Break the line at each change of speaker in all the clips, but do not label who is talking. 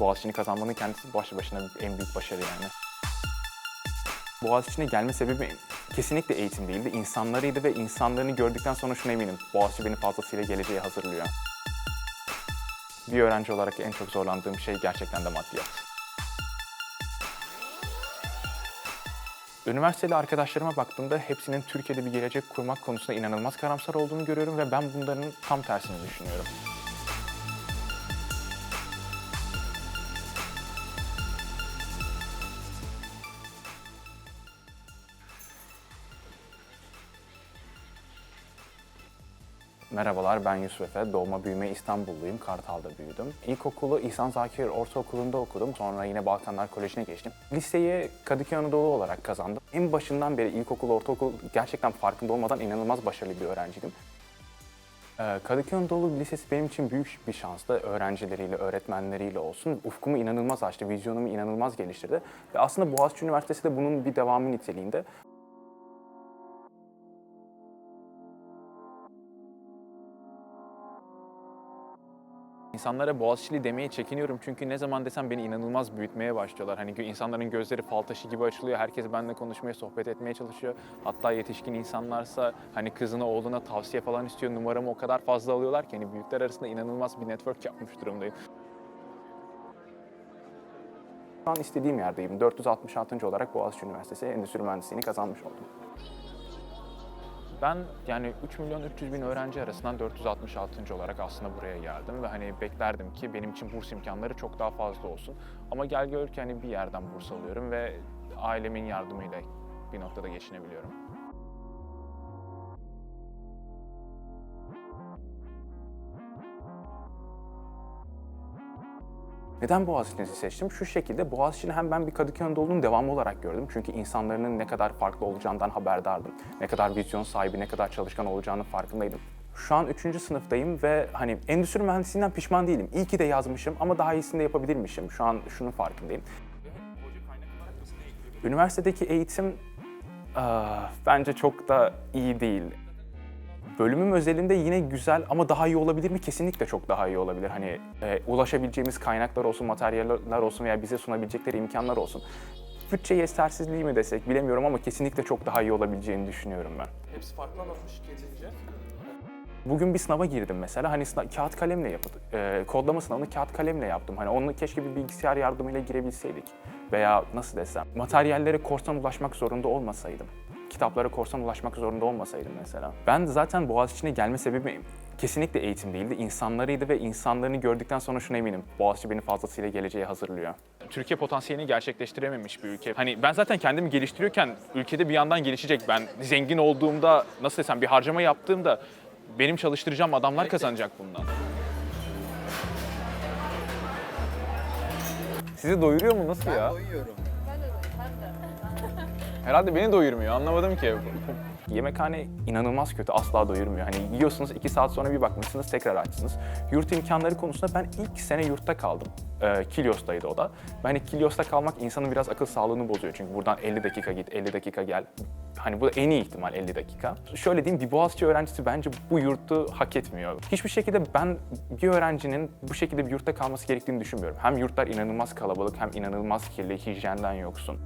Boğaziçi'ni kazanmanın kendisi başlı başına en büyük başarı yani. Boğaziçi'ne gelme sebebi kesinlikle eğitim değildi. İnsanlarıydı ve insanlarını gördükten sonra şuna eminim. Boğaziçi beni fazlasıyla geleceğe hazırlıyor. Bir öğrenci olarak en çok zorlandığım şey gerçekten de maddiyat. Üniversiteli arkadaşlarıma baktığımda hepsinin Türkiye'de bir gelecek kurmak konusunda inanılmaz karamsar olduğunu görüyorum ve ben bunların tam tersini düşünüyorum. Merhabalar ben Yusuf Efe. Doğma büyüme İstanbulluyum. Kartal'da büyüdüm. İlkokulu İhsan Zakir Ortaokulu'nda okudum. Sonra yine Balkanlar Koleji'ne geçtim. Liseyi Kadıköy Anadolu olarak kazandım. En başından beri ilkokul, ortaokul gerçekten farkında olmadan inanılmaz başarılı bir öğrenciydim. Ee, Kadıköy Anadolu Lisesi benim için büyük bir şanstı. Öğrencileriyle, öğretmenleriyle olsun. Ufkumu inanılmaz açtı, vizyonumu inanılmaz geliştirdi. Ve aslında Boğaziçi Üniversitesi de bunun bir devamı niteliğinde. İnsanlara Boğaziçi'li demeye çekiniyorum çünkü ne zaman desem beni inanılmaz büyütmeye başlıyorlar. Hani insanların gözleri fal taşı gibi açılıyor. Herkes benimle konuşmaya, sohbet etmeye çalışıyor. Hatta yetişkin insanlarsa hani kızına, oğluna tavsiye falan istiyor. Numaramı o kadar fazla alıyorlar ki hani büyükler arasında inanılmaz bir network yapmış durumdayım. Şu an istediğim yerdeyim. 466. olarak Boğaziçi Üniversitesi Endüstri Mühendisliğini kazanmış oldum. Ben yani 3 milyon 300 bin öğrenci arasından 466. olarak aslında buraya geldim ve hani beklerdim ki benim için burs imkanları çok daha fazla olsun. Ama gel gör ki hani bir yerden burs alıyorum ve ailemin yardımıyla bir noktada geçinebiliyorum. Neden Boğaziçi'ni seçtim? Şu şekilde Boğaziçi'ni hem ben bir Kadıköy Anadolu'nun devamı olarak gördüm. Çünkü insanların ne kadar farklı olacağından haberdardım. Ne kadar vizyon sahibi, ne kadar çalışkan olacağının farkındaydım. Şu an 3. sınıftayım ve hani endüstri mühendisliğinden pişman değilim. İyi ki de yazmışım ama daha iyisini de yapabilirmişim. Şu an şunun farkındayım. Üniversitedeki eğitim ah, bence çok da iyi değil. Bölümüm özelinde yine güzel ama daha iyi olabilir mi? Kesinlikle çok daha iyi olabilir. Hani e, ulaşabileceğimiz kaynaklar olsun, materyaller olsun veya bize sunabilecekleri imkanlar olsun. Bütçe yetersizliği mi desek bilemiyorum ama kesinlikle çok daha iyi olabileceğini düşünüyorum ben.
Hepsi farklı ama şirketince.
Bugün bir sınava girdim mesela. Hani sınav, kağıt kalemle yapıp, e, kodlama sınavını kağıt kalemle yaptım. Hani onu keşke bir bilgisayar yardımıyla girebilseydik. Veya nasıl desem, materyallere korsan ulaşmak zorunda olmasaydım. Kitaplara korsan ulaşmak zorunda olmasaydım mesela. Ben zaten Boğaziçi'ne gelme sebebim kesinlikle eğitim değildi. İnsanlarıydı ve insanlarını gördükten sonra şuna eminim. Boğaziçi beni fazlasıyla geleceğe hazırlıyor. Türkiye potansiyelini gerçekleştirememiş bir ülke. Hani ben zaten kendimi geliştiriyorken ülkede bir yandan gelişecek. Ben zengin olduğumda, nasıl desem bir harcama yaptığımda benim çalıştıracağım adamlar kazanacak bundan. Sizi doyuruyor mu? Nasıl ya?
Doyuyorum.
Herhalde beni doyurmuyor. Anlamadım ki. Yemekhane inanılmaz kötü. Asla doyurmuyor. Hani yiyorsunuz iki saat sonra bir bakmışsınız tekrar açsınız. Yurt imkanları konusunda ben ilk sene yurtta kaldım. Ee, Kilyos'taydı o da. Hani Kilyos'ta kalmak insanın biraz akıl sağlığını bozuyor. Çünkü buradan 50 dakika git, 50 dakika gel. Hani bu en iyi ihtimal 50 dakika. Şöyle diyeyim bir Boğaziçi öğrencisi bence bu yurtu hak etmiyor. Hiçbir şekilde ben bir öğrencinin bu şekilde bir yurtta kalması gerektiğini düşünmüyorum. Hem yurtlar inanılmaz kalabalık hem inanılmaz kirli, hijyenden yoksun.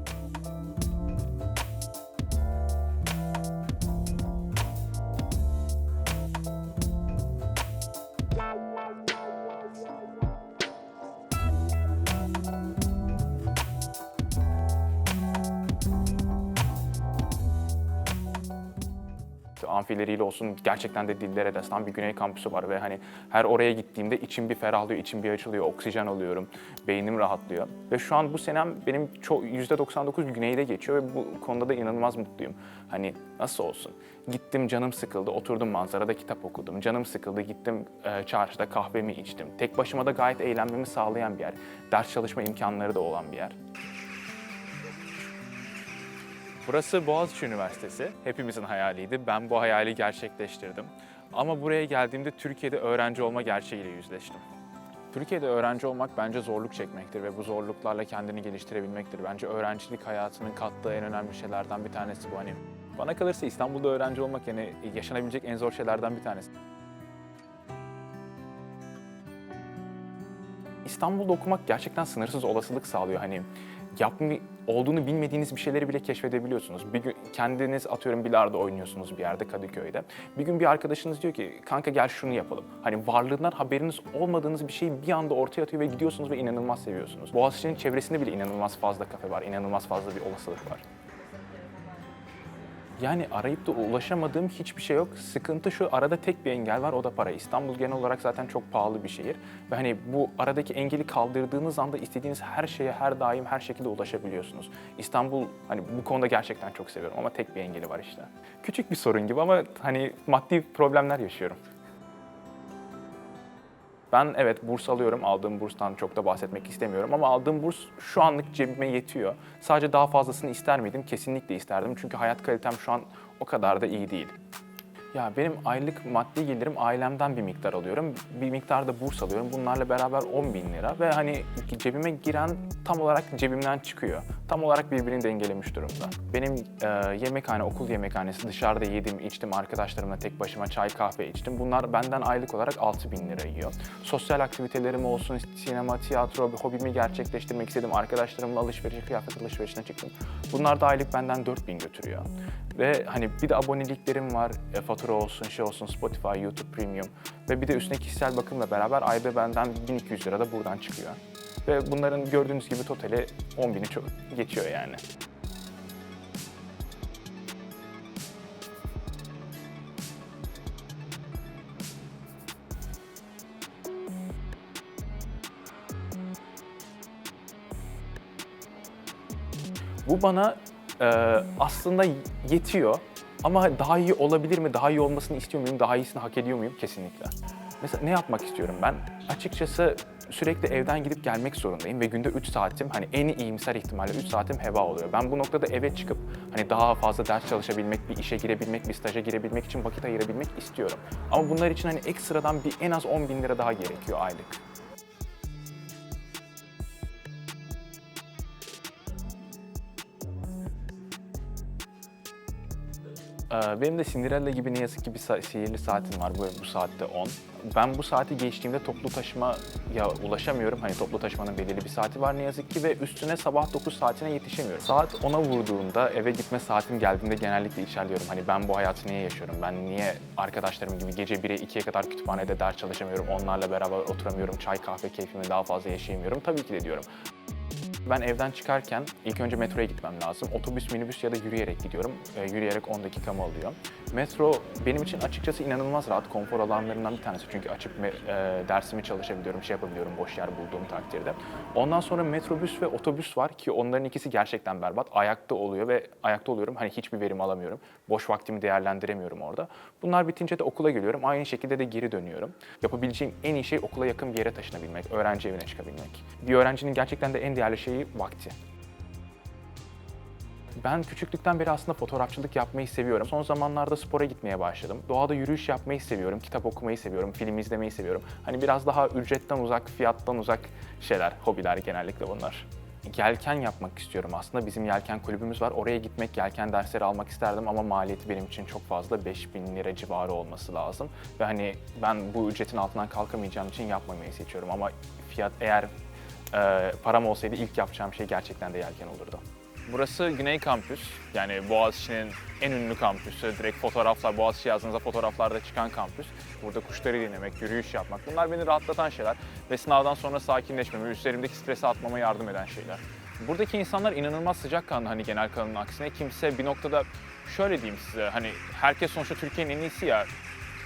Amfileriyle olsun gerçekten de dillere destan bir güney kampüsü var ve hani her oraya gittiğimde içim bir ferahlıyor, içim bir açılıyor, oksijen alıyorum, beynim rahatlıyor. Ve şu an bu senem benim çok %99 güneyde geçiyor ve bu konuda da inanılmaz mutluyum. Hani nasıl olsun? Gittim canım sıkıldı, oturdum manzarada kitap okudum. Canım sıkıldı, gittim e, çarşıda kahvemi içtim. Tek başıma da gayet eğlenmemi sağlayan bir yer. Ders çalışma imkanları da olan bir yer. Burası Boğaziçi Üniversitesi. Hepimizin hayaliydi. Ben bu hayali gerçekleştirdim. Ama buraya geldiğimde Türkiye'de öğrenci olma gerçeğiyle yüzleştim. Türkiye'de öğrenci olmak bence zorluk çekmektir ve bu zorluklarla kendini geliştirebilmektir. Bence öğrencilik hayatının kattığı en önemli şeylerden bir tanesi bu. Hani bana kalırsa İstanbul'da öğrenci olmak yani yaşanabilecek en zor şeylerden bir tanesi. İstanbul'da okumak gerçekten sınırsız olasılık sağlıyor. Hani yapma, olduğunu bilmediğiniz bir şeyleri bile keşfedebiliyorsunuz. Bir gün kendiniz atıyorum bilardo oynuyorsunuz bir yerde Kadıköy'de. Bir gün bir arkadaşınız diyor ki kanka gel şunu yapalım. Hani varlığından haberiniz olmadığınız bir şeyi bir anda ortaya atıyor ve gidiyorsunuz ve inanılmaz seviyorsunuz. Boğaziçi'nin çevresinde bile inanılmaz fazla kafe var, inanılmaz fazla bir olasılık var. Yani arayıp da ulaşamadığım hiçbir şey yok. Sıkıntı şu, arada tek bir engel var, o da para. İstanbul genel olarak zaten çok pahalı bir şehir. Ve hani bu aradaki engeli kaldırdığınız anda istediğiniz her şeye her daim her şekilde ulaşabiliyorsunuz. İstanbul hani bu konuda gerçekten çok seviyorum ama tek bir engeli var işte. Küçük bir sorun gibi ama hani maddi problemler yaşıyorum. Ben evet burs alıyorum. Aldığım burstan çok da bahsetmek istemiyorum ama aldığım burs şu anlık cebime yetiyor. Sadece daha fazlasını ister miydim? Kesinlikle isterdim. Çünkü hayat kalitem şu an o kadar da iyi değil. Ya benim aylık maddi gelirim ailemden bir miktar alıyorum. Bir miktar da burs alıyorum. Bunlarla beraber 10 bin lira ve hani cebime giren tam olarak cebimden çıkıyor. Tam olarak birbirini dengelemiş durumda. Benim e, yemekhane, okul yemekhanesi dışarıda yedim, içtim, arkadaşlarımla tek başıma çay kahve içtim. Bunlar benden aylık olarak 6 bin lira yiyor. Sosyal aktivitelerim olsun, sinema, tiyatro, bir hobimi gerçekleştirmek istedim. Arkadaşlarımla alışveriş, kıyafet alışverişine çıktım. Bunlar da aylık benden 4 bin götürüyor. Ve hani bir de aboneliklerim var. E, fatura olsun, şey olsun, Spotify, YouTube Premium. Ve bir de üstüne kişisel bakımla beraber ayda benden 1200 lira da buradan çıkıyor. Ve bunların gördüğünüz gibi totali 10 bini çok geçiyor yani. Bu bana aslında yetiyor ama daha iyi olabilir mi, daha iyi olmasını istiyor muyum, daha iyisini hak ediyor muyum? Kesinlikle. Mesela ne yapmak istiyorum ben? Açıkçası sürekli evden gidip gelmek zorundayım ve günde 3 saatim hani en iyimser ihtimalle 3 saatim heba oluyor. Ben bu noktada eve çıkıp hani daha fazla ders çalışabilmek, bir işe girebilmek, bir staja girebilmek için vakit ayırabilmek istiyorum. Ama bunlar için hani ekstradan bir en az 10 bin lira daha gerekiyor aylık. Benim de Cinderella gibi ne yazık ki bir sa- sihirli saatim var bu, bu saatte 10. Ben bu saati geçtiğimde toplu taşımaya ulaşamıyorum. Hani toplu taşımanın belirli bir saati var ne yazık ki ve üstüne sabah 9 saatine yetişemiyorum. Saat 10'a vurduğunda eve gitme saatim geldiğinde genellikle içerliyorum. Hani ben bu hayatı niye yaşıyorum? Ben niye arkadaşlarım gibi gece 1'e 2'ye kadar kütüphanede ders çalışamıyorum? Onlarla beraber oturamıyorum, çay kahve keyfimi daha fazla yaşayamıyorum. Tabii ki de diyorum. Ben evden çıkarken ilk önce metroya gitmem lazım. Otobüs, minibüs ya da yürüyerek gidiyorum. Ee, yürüyerek 10 dakikamı alıyor. Metro benim için açıkçası inanılmaz rahat. Konfor alanlarından bir tanesi. Çünkü açıp e, dersimi çalışabiliyorum, şey yapabiliyorum boş yer bulduğum takdirde. Ondan sonra metrobüs ve otobüs var ki onların ikisi gerçekten berbat. Ayakta oluyor ve ayakta oluyorum. Hani hiçbir verim alamıyorum. Boş vaktimi değerlendiremiyorum orada. Bunlar bitince de okula geliyorum. Aynı şekilde de geri dönüyorum. Yapabileceğim en iyi şey okula yakın bir yere taşınabilmek, öğrenci evine çıkabilmek. Bir öğrencinin gerçekten de en değerli şeyi vakti. Ben küçüklükten beri aslında fotoğrafçılık yapmayı seviyorum. Son zamanlarda spora gitmeye başladım. Doğada yürüyüş yapmayı seviyorum, kitap okumayı seviyorum, film izlemeyi seviyorum. Hani biraz daha ücretten uzak, fiyattan uzak şeyler, hobiler genellikle bunlar. Yelken yapmak istiyorum aslında. Bizim yelken kulübümüz var. Oraya gitmek, yelken dersleri almak isterdim ama maliyeti benim için çok fazla. 5000 lira civarı olması lazım. Ve hani ben bu ücretin altından kalkamayacağım için yapmamayı seçiyorum. Ama fiyat eğer e, param olsaydı ilk yapacağım şey gerçekten de yelken olurdu. Burası Güney Kampüs. Yani Boğaziçi'nin en ünlü kampüsü. Direkt fotoğraflar, Boğaziçi yazdığınızda fotoğraflarda çıkan kampüs. Burada kuşları dinlemek, yürüyüş yapmak. Bunlar beni rahatlatan şeyler. Ve sınavdan sonra sakinleşmemi, üstlerimdeki stresi atmama yardım eden şeyler. Buradaki insanlar inanılmaz sıcakkanlı hani genel kanının aksine. Kimse bir noktada şöyle diyeyim size hani herkes sonuçta Türkiye'nin en iyisi ya.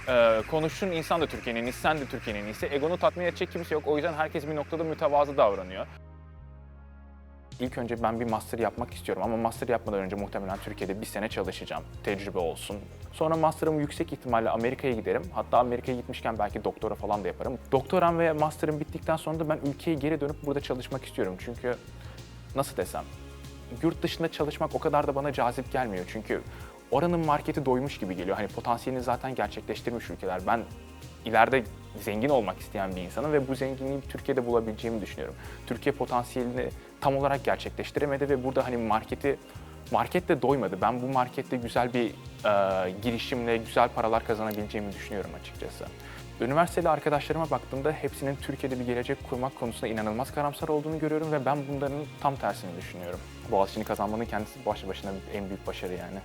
Ee, konuştuğun insan da Türkiye'nin en iyisi, sen de Türkiye'nin en iyisi. Egonu tatmin edecek kimse yok. O yüzden herkes bir noktada mütevazı davranıyor. İlk önce ben bir master yapmak istiyorum ama master yapmadan önce muhtemelen Türkiye'de bir sene çalışacağım. Tecrübe olsun. Sonra master'ımı yüksek ihtimalle Amerika'ya giderim. Hatta Amerika'ya gitmişken belki doktora falan da yaparım. Doktoram ve master'ım bittikten sonra da ben ülkeye geri dönüp burada çalışmak istiyorum. Çünkü nasıl desem, yurt dışında çalışmak o kadar da bana cazip gelmiyor. Çünkü oranın marketi doymuş gibi geliyor. Hani potansiyelini zaten gerçekleştirmiş ülkeler. Ben ileride zengin olmak isteyen bir insanım ve bu zenginliği Türkiye'de bulabileceğimi düşünüyorum. Türkiye potansiyelini tam olarak gerçekleştiremedi ve burada hani marketi markette doymadı. Ben bu markette güzel bir e, girişimle güzel paralar kazanabileceğimi düşünüyorum açıkçası. Üniversiteli arkadaşlarıma baktığımda hepsinin Türkiye'de bir gelecek kurmak konusunda inanılmaz karamsar olduğunu görüyorum ve ben bunların tam tersini düşünüyorum. Boğaziçi'ni kazanmanın kendisi başlı başına en büyük başarı yani.